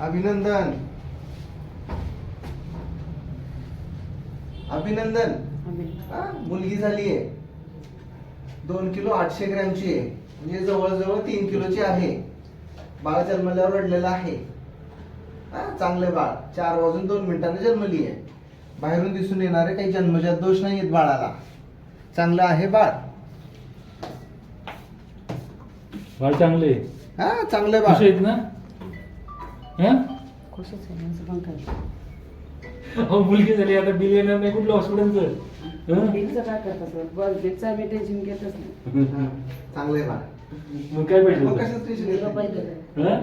अभिनंदन. अभिनंदन. हा, मुलगी झाली आहे दोन किलो आठशे ग्रॅमची आहे. म्हणजे जवळजवळ तीन किलोची आहे. बाळ जन्मल्यावर रडलेलं आहे. हा चांगले बाळ. चार वाजून दोन मिनिटांनी जन्मली आहे. बाहेरून दिसून येणारे काही जन्मजात दोष नाही आहेत बाळाला. चांगलं आहे बाळ. बाळ चांगले हा चांगलं खुश आहेत ना हं? खुशच आहे माझं पण काय अहो मुलगी झाली आता बिल येणार नाही कुठलं हॉस्पिटलचं हं? बिलचं काय करतात सर बस बिलचं आम्ही टेन्शन घेतच नाही हा, चांगलं आहे बाळ मग काय पाहिजे मग होतं? कशाचं टेन्शन मुलगा घेत पाहिजे नाही? होतं. हं?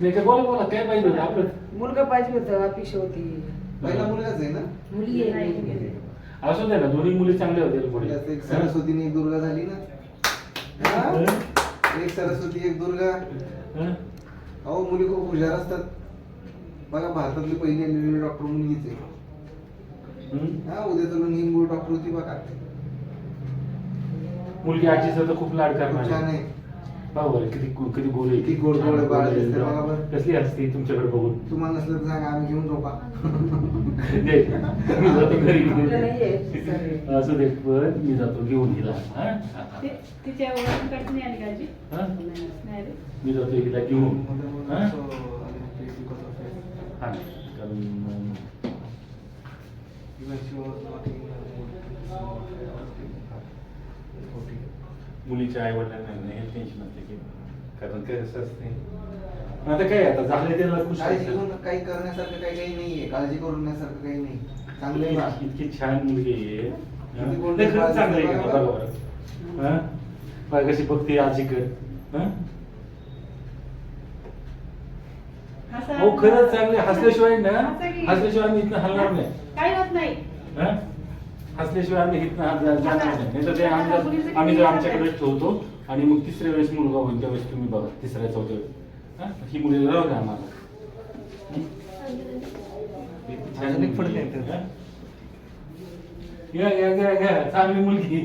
नाही का बोला बोला काय पाहिजे होतं आपलं मुलगा पाहिजे होतं अपेक्षा होती पहिला मुलगाच आहे ना मुली आहे मुलगी. असू दे ना दोन्ही मुली चांगल्या होत्या पुढे एक सरस्वती आणि एक दुर्गा झाली ना हा? एक सरस्वती एक दुर्गा. हं? अहो मुली खूप हुशार असतात. बघा भारतातली पहिली एम डॉक्टर मुलगीच आहे. हं? उद्या चालून ही मूळ डॉक्टर होती बघा. मुलगी आजीचा तर खूप लाड खूप छान करणार आहे. बघा बरं किती गो- किती गोड आहे किती गोड गोड आहे बाळ दिसते बघा बरं. कसली असते तुमच्याकडे बघून तुम्हाला नसलं तर सांगा आम्ही घेऊन झोपा दे. मी जातो घरी आपलं नाही आहे, सर. असू दे पण मी जातो घेऊन हं? ते- तिच्या ओळखीकडची नाही आली का आजी? हं? नाही रे. मी जातो हिला घेऊन हं? हा कारण मुलीच्या आई वडिलांना हे टेन्शन असते की कारण काय असं असते? आता काय आता झाले त्याला खुश काळजी आहे. घेऊन काही करण्यासारखं काही काही नाहीये काळजी करण्यासारखं काही नाही. चांगलं आहे बाळ. इतकी छान मुलगी आहे. किती गोड नाही, खरंच चांगलं आहे का? बघा. हं? बघा कशी बघते आजीकडे हं? हसा- अहो खरंच चांगले हसल्याशिवाय ना हसा की- हसल्याशिवाय आम्ही इथनं हलणार नाही. काही होत नाही. हं? हसल्याशिवाय आम्ही हात जाणार नाही. नाहीतर ते आम्ही आम्ही जर आमच्याकडे ठेवतो आणि मग तिसऱ्या वेळेस मुलगा होईल त्यावेळेस तुम्ही बघा तिसऱ्या चौथ्या वेळेस. हं? ही मुली राहू द्या आम्हाला. घ्या घ्या घ्या चांगली मुलगी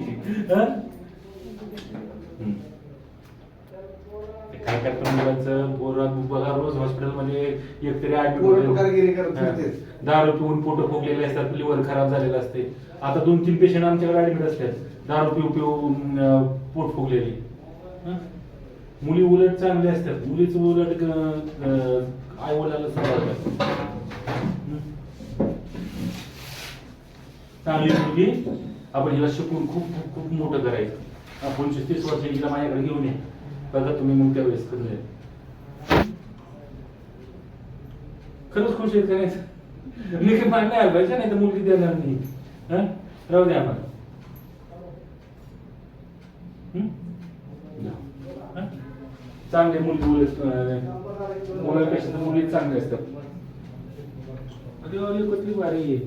करतो मुलांचं पोरा बघा रोज हॉस्पिटलमध्ये एकतरी पोटकारगिरी करत हा. होतेच. दारू पिऊन पोट फुगलेले असतात लिव्हर खराब झालेलं असते आता दोन तीन पेशंट आमच्याकडे ऍडमिट असतात दारू पिऊ पिऊन पोट फुगलेले? मुली उलट चांगले असतात मुलीच उलट आई वडिलांना सांभाळतात? चांगली मुलगी आपण हिला शिकून खूप खूप खूप मोठं करायचं आपण तीस वर्ष हिला माझ्याकडे घेऊन ये बघा तुम्ही मग त्यावेळेस करले खरंच खुश आहेत का नाही मी काही मान नाही आलं पाहिजे नाही तर मुलगी देणार नाही हं? राहू द्या आम्हाला हं? हं? चांगले मुलगी अं, मुलांपेक्षा तर मुली चांगले असतात कसली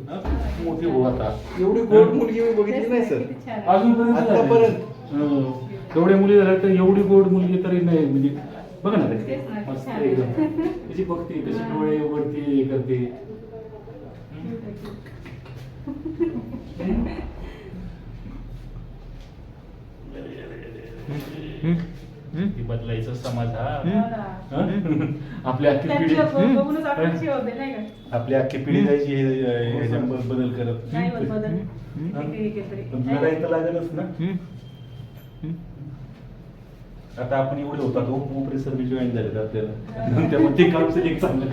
हं? मोठी हो आता एवढी गोड मुलगी मी बघितली नाही सर. अजूनपर्यंत. हं. एवढ्या मुली झाल्या तर एवढी गोड मुलगी तरी नाही म्हणजे बघा ना ते. तेच ना, मस्त. एकदम. कशी बघते कशी डोळे उघडते हे करते. ती बदलायचं समाज हा. हो? आपली अख्खी पिढी. आपली अख्खी पिढी जायची हे- हे- ह्याच्यात बदल करत. पण लढाई तर लागेलच ना. आता आपण एवढे होतात उपरे सर्व्हिस जॉईन झाले आपल्याला. त्यामुळे ते काम एक चांगलं